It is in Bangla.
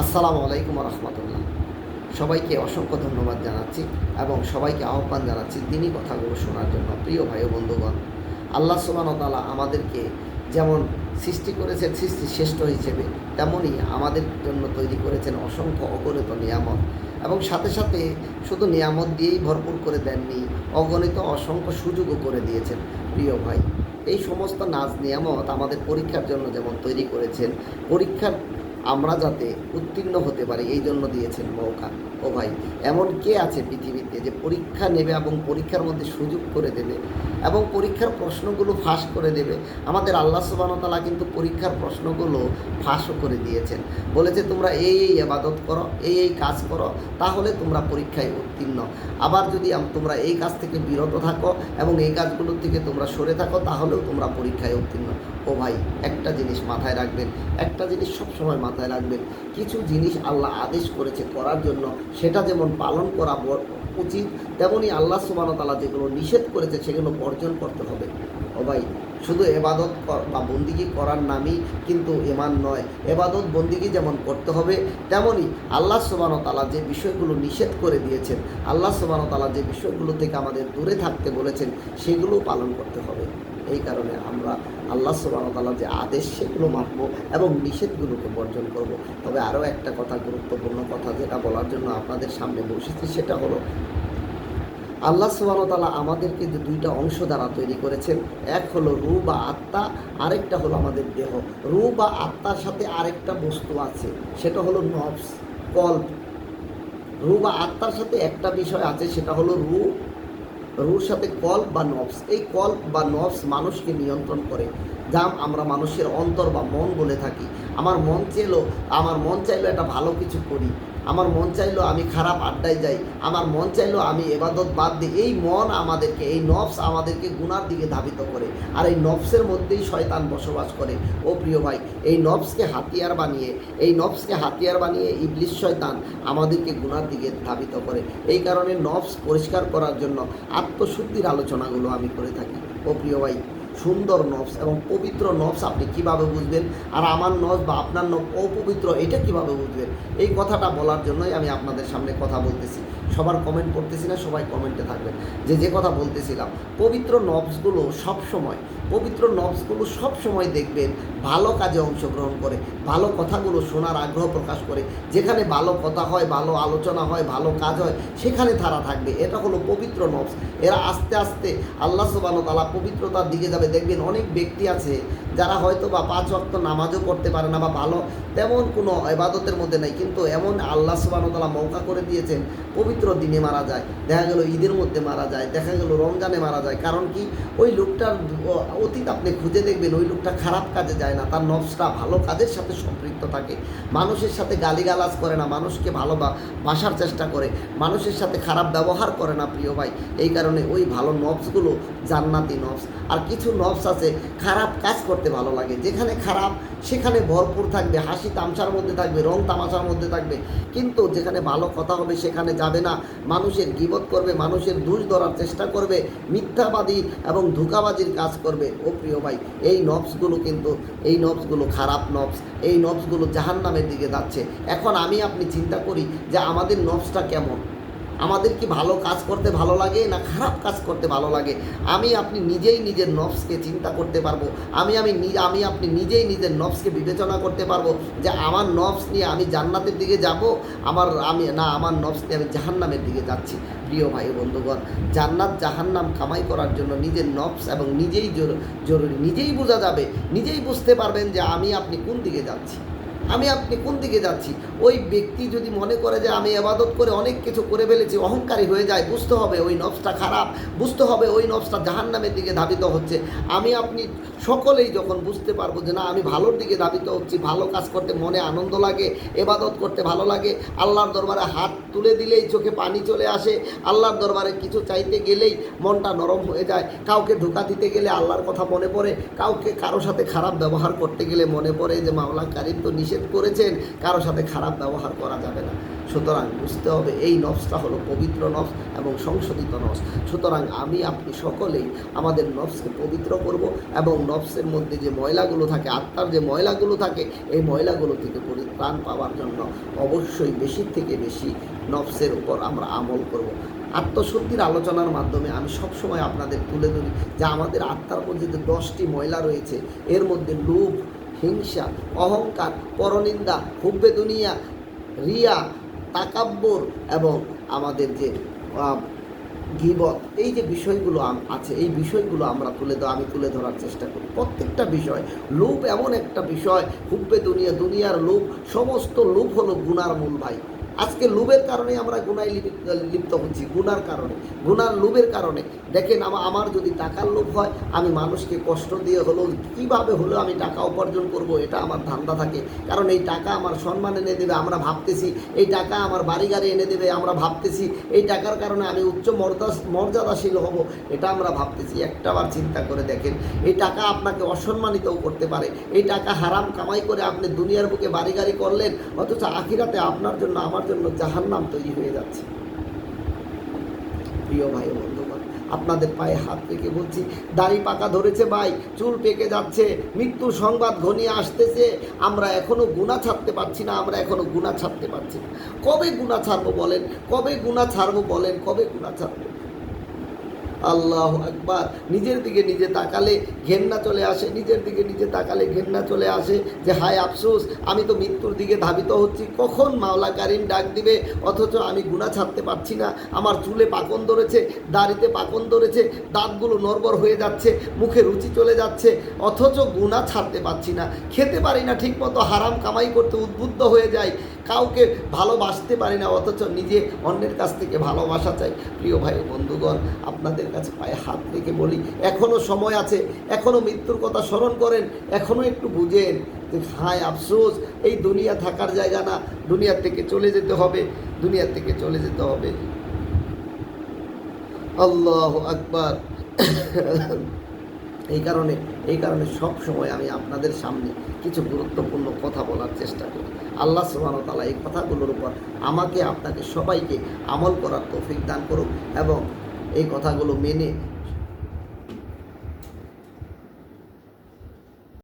আসসালামু আলাইকুম রহমতুল্লাহ। সবাইকে অসংখ্য ধন্যবাদ জানাচ্ছি এবং সবাইকে আহ্বান জানাচ্ছি তিনি কথাগুলো শোনার জন্য। প্রিয় ভাই বন্ধুগণ, আল্লাহ সুবাহতালা আমাদেরকে যেমন সৃষ্টি করেছেন, সৃষ্টি শ্রেষ্ঠ হিসেবে তেমনই আমাদের জন্য তৈরি করেছেন অসংখ্য অগণিত নিয়ামত এবং সাথে সাথে শুধু নিয়ামত দিয়েই ভরপুর করে দেননি, অগণিত অসংখ্য সুযোগও করে দিয়েছেন। প্রিয় ভাই, এই সমস্ত নাজ নিয়ামত আমাদের পরীক্ষার জন্য যেমন তৈরি করেছেন, পরীক্ষার আমরা যাতে উত্তীর্ণ হতে পারি, এই জন্য দিয়েছেন মৌকা। ও ভাই, এমন কে আছে পৃথিবীতে যে পরীক্ষা নেবে এবং পরীক্ষার মধ্যে সুযোগ করে দেবে এবং পরীক্ষার প্রশ্নগুলো ফাঁস করে দেবে? আমাদের আল্লাহ সুবাহতালা কিন্তু পরীক্ষার প্রশ্নগুলো ফাঁসও করে দিয়েছেন। বলেছে, তোমরা এই এই আবাদত করো, এই এই কাজ করো, তাহলে তোমরা পরীক্ষায় উত্তীর্ণ। আবার যদি তোমরা এই কাজ থেকে বিরত থাকো এবং এই কাজগুলোর থেকে তোমরা সরে থাকো, তাহলেও তোমরা পরীক্ষায় উত্তীর্ণ। ও ভাই, একটা জিনিস মাথায় রাখবেন, একটা জিনিস সবসময় মাথায় রাখবেন। কিছু জিনিস আল্লাহ আদেশ করেছে করার জন্য, সেটা যেমন পালন করা উচিত তেমনই আল্লাহ সুবাহতালা যেগুলো নিষেধ করেছে, সেগুলো বর্জন করতে হবে। ও ভাই, শুধু এবাদত বা বন্দিগি করার নামই কিন্তু এমান নয়। এবাদত, বন্দিগি যেমন করতে হবে তেমনই আল্লাহ সুবাহতালা যে বিষয়গুলো নিষেধ করে দিয়েছেন, আল্লাহ সুবাহতালা যে বিষয়গুলো থেকে আমাদের দূরে থাকতে বলেছেন সেগুলো পালন করতে হবে। এই কারণে আমরা আল্লাহ সুবাহতালা যে আদেশ সেগুলো মানব এবং নিষেধগুলোকে বর্জন করব। তবে আরও একটা কথা, গুরুত্বপূর্ণ কথা যেটা বলার জন্য আপনাদের সামনে বসেছি সেটা হলো, আল্লাহ সুবাহতালা আমাদেরকে যে দুইটা অংশ দ্বারা তৈরি করেছেন, এক হলো রু বা আত্মা, আরেকটা হলো আমাদের দেহ। রু বা আত্মার সাথে আরেকটা বস্তু আছে, সেটা হলো নবস কল্প। রু বা আত্মার সাথে একটা বিষয় আছে, সেটা হলো রু রুর সাথে কল বা নবস। এই কল বা নবস মানুষকে নিয়ন্ত্রণ করে, যা আমরা মানুষের অন্তর বা মন বলে থাকি। আমার মন চাইলো আমার মন চাইলো একটা ভালো কিছু করি। আমার মন চাইলো আমি খারাপ আড্ডায় যাই। আমার মন চাইলো আমি এবাদত বাদ দিই। এই মন আমাদেরকে, এই নফস আমাদেরকে গুনার দিকে ধাবিত করে। আর এই নফসের মধ্যেই শয়তান বসবাস করে। ও প্রিয় ভাই, এই নফসকে হাতিয়ার বানিয়ে, এই নফসকে হাতিয়ার বানিয়ে ইবলিশ শয়তান আমাদেরকে গুনার দিকে ধাবিত করে। এই কারণে নফস পরিষ্কার করার জন্য আত্মশুদ্ধির আলোচনাগুলো আমি করে থাকি। ও প্রিয় ভাই সুন্দর নফস এবং পবিত্র নফস আপনি কীভাবে বুঝবেন? আর আমার নফস বা আপনার নফ অপবিত্র, এটা কীভাবে বুঝবেন? এই কথাটা বলার জন্যই আমি আপনাদের সামনে কথা বলতেছি। সবার কমেন্ট করতেছি না, সবাই কমেন্টে থাকবেন। যে যে কথা বলতেছিলাম, পবিত্র নবসগুলো সব সময়, পবিত্র নবসগুলো সব সময় দেখবেন ভালো কাজে অংশগ্রহণ করে, ভালো কথাগুলো শোনার আগ্রহ প্রকাশ করে, যেখানে ভালো কথা হয়, ভালো আলোচনা হয়, ভালো কাজ হয়, সেখানে তারা থাকবে। এটা হলো পবিত্র নবস। এরা আস্তে আস্তে আল্লাহ সুবানো তালা পবিত্রতার দিকে যাবে। দেখবেন অনেক ব্যক্তি আছে যারা হয়তো বা পাঁচ অক্ত নামাজও করতে পারে না বা ভালো তেমন কোনো এবাদতের মধ্যে নেই, কিন্তু এমন আল্লাহ সুবানো তালা মৌকা করে দিয়েছেন, পবিত্র দিনে মারা যায়, দেখা গেল ঈদের মধ্যে মারা যায়, দেখা গেল রমজানে মারা যায়, কারণ কি ওই লোকটার অতীত আপনি খুঁজে দেখবেন ওই লোকটা খারাপ কাজে যায় না, তার নবসটা ভালো কাজের সাথে সম্পৃক্ত থাকে, মানুষের সাথে গালিগালাজ করে না, মানুষকে ভালো বাসার চেষ্টা করে, মানুষের সাথে খারাপ ব্যবহার করে না, প্রিয় ভাই, এই কারণে ওই ভালো নবসগুলো জান্নাতি নবস আর কিছু নবস আছে খারাপ কাজ করতে ভালো লাগে। যেখানে খারাপ, সেখানে ভরপুর থাকবে, হাসি তামসার মধ্যে থাকবে, রং তামাশার মধ্যে থাকবে। কিন্তু যেখানে ভালো কথা হবে, সেখানে যাবে না। মানুষের গিবত করবে, মানুষের দোষ ধরার চেষ্টা করবে, মিথ্যাবাদী এবং ধোকাবাজির কাজ করবে। ও প্রিয় ভাই, এই নবসগুলো কিন্তু, এই নবসগুলো খারাপ নবস, এই নবসগুলো জাহান্নামের দিকে যাচ্ছে। এখন আমি আপনি চিন্তা করি যে আমাদের নবসটা কেমন? আমাদের কি ভালো কাজ করতে ভালো লাগে না খারাপ কাজ করতে ভালো লাগে? আমি আপনি নিজেই নিজের নফসকে চিন্তা করতে পারব। আমি আমি আমি আপনি নিজেই নিজের নফসকে বিবেচনা করতে পারব যে আমার নফস নিয়ে আমি জান্নাতের দিকে যাব, আমার, আমি, না, আমার নফস নিয়ে আমি জাহান্নামের দিকে যাচ্ছি। প্রিয় ভাই বন্ধুগণ, জান্নাত জাহান্নাম কামাই করার জন্য নিজের নফস এবং নিজেই জরু- জরুরি, নিজেই বোঝা যাবে, নিজেই বুঝতে পারবেন যে আমি আপনি কোন দিকে যাচ্ছি। আমি আপনি কোন দিকে যাচ্ছি? ওই ব্যক্তি যদি মনে করে যে আমি আবাদত করে অনেক কিছু করে ফেলেছি, অহংকারী হয়ে যায়, বুঝতে হবে ওই নবসটা খারাপ, বুঝতে হবে ওই নবসটা জাহান্নামের দিকে ধাবিত হচ্ছে। আমি আপনি সকলেই যখন বুঝতে পারব যে না, আমি ভালোর দিকে ধাবিত হচ্ছি, ভালো কাজ করতে মনে আনন্দ লাগে, এবাদত করতে ভালো লাগে, আল্লাহর দরবারে হাত তুলে দিলেই চোখে পানি চলে আসে, আল্লাহর দরবারে কিছু চাইতে গেলেই মনটা নরম হয়ে যায়, কাউকে ধোকা দিতে গেলে আল্লাহর কথা মনে পড়ে, কাউকে কারও সাথে খারাপ ব্যবহার করতে গেলে মনে পড়ে যে মাওলা কারিম তো নিষেধ নিষেধ করেছেন, কারও সাথে খারাপ ব্যবহার করা যাবে না। সুতরাং বুঝতে হবে এই নফসটা হলো পবিত্র নফস এবং সংশোধিত নফস। সুতরাং আমি, আপনি সকলেই আমাদের নফসকে পবিত্র করব এবং নফসের মধ্যে যে ময়লাগুলো থাকে, আত্মার যে ময়লাগুলো থাকে, এই ময়লাগুলো থেকে পরিত্রাণ পাওয়ার জন্য অবশ্যই বেশি থেকে বেশি নফসের উপর আমরা আমল করব। আত্মশুদ্ধির আলোচনার মাধ্যমে আমি সবসময় আপনাদের তুলে ধরি যে আমাদের আত্মার মধ্যে যে দশটি ময়লা রয়েছে, এর মধ্যে লোভ হিংসা, অহংকার, পরনিন্দা হুব্বে দুনিয়া রিয়া, তাকাব্বর এবং আমাদের যে গিবত, এই যে বিষয়গুলো আছে, এই বিষয়গুলো আমরা তুলে আমি তুলে ধরার চেষ্টা করি। প্রত্যেকটা বিষয়, লোভ এমন একটা বিষয় হুব্বে দুনিয়া দুনিয়ার লোভ, সমস্ত লোভ হলো গুনার মূল ভাই। আজকে লোভের কারণে আমরা গুনায় লিপ্ত লিপ্ত হচ্ছি, গুনার কারণে, গুনার লোভের কারণে। দেখেন, আমা- আমার যদি টাকার লোভ হয়, আমি মানুষকে কষ্ট দিয়ে হলো কীভাবে হলেও আমি টাকা উপার্জন করব, এটা আমার ধান্দা থাকে। কারণ এই টাকা আমার সম্মান এনে দেবে, আমরা ভাবতেছি, এই টাকা আমার বাড়ি গাড়ি এনে দেবে, আমরা ভাবতেছি, এই টাকার কারণে আমি উচ্চ মর্যাদা মর্যাদাশীল হব, এটা আমরা ভাবতেছি। একটাবার চিন্তা করে দেখেন, এই টাকা আপনাকে অসম্মানিতও করতে পারে। এই টাকা হারাম কামাই করে আপনি দুনিয়ার বুকে বাড়ি গাড়ি করলেন, অথচ আখিরাতে আপনার জন্য আমার জন্য জাহান্নাম তৈরি হয়ে যাচ্ছে। প্রিয় ভাই বন্ধুগণ, আপনাদের পায়ে হাত রেখে বলছি, দাড়ি পাকা ধরেছে ভাই, চুল পেকে যাচ্ছে মৃত্যুর সংবাদ ঘনিয়ে আসতেছে, আমরা এখনও গুণা ছাড়তে পারছি না, আমরা এখনও গুণা ছাড়তে পারছি না। কবে গুণা ছাড়বো বলেন? কবে গুণা ছাড়বো বলেন? কবে গুণা ছাড়বো? আল্লাহ একবার নিজের দিকে নিজে তাকালে ঘেন্না চলে আসে, নিজের দিকে নিজে তাকালে ঘেন্না চলে আসে যে, হায় আফসোস, আমি তো মৃত্যুর দিকে ধাবিত হচ্ছি, কখন মাওলা কারিম ডাক দিবে? অথচ আমি গুণা ছাড়তে পারছি না, আমার চুলে পাকন ধরেছে, দাড়িতে পাকন ধরেছে, দাঁতগুলো নরবর হয়ে যাচ্ছে, মুখে রুচি চলে যাচ্ছে, অথচ গুণা ছাড়তে পারছি না। খেতে পারি না, ঠিকমতো হারাম কামাই করতে উদ্বুদ্ধ হয়ে যায় কাউকে ভালোবাসতে পারি না, অথচ নিজে অন্যের কাছ থেকে ভালোবাসা চাই। প্রিয় ভাই বন্ধুগণ, আপনাদের কাছে পায়ে হাত রেখে বলি এখনও সময় আছে এখনও মৃত্যুর কথা স্মরণ করেন এখনও একটু বুঝেন যে হায় আফসোস, এই দুনিয়া থাকার জায়গা না, দুনিয়ার থেকে চলে যেতে হবে, দুনিয়ার থেকে চলে যেতে হবে। আল্লাহ আকবার। এই কারণে এই কারণে সব সময় আমি আপনাদের সামনে কিছু গুরুত্বপূর্ণ কথা বলার চেষ্টা করি। আল্লাহ সুবাহতালা এই কথাগুলোর উপর আমাকে, আপনাকে সবাইকে আমল করার তৌফিক দান করুক এবং এই কথাগুলো মেনে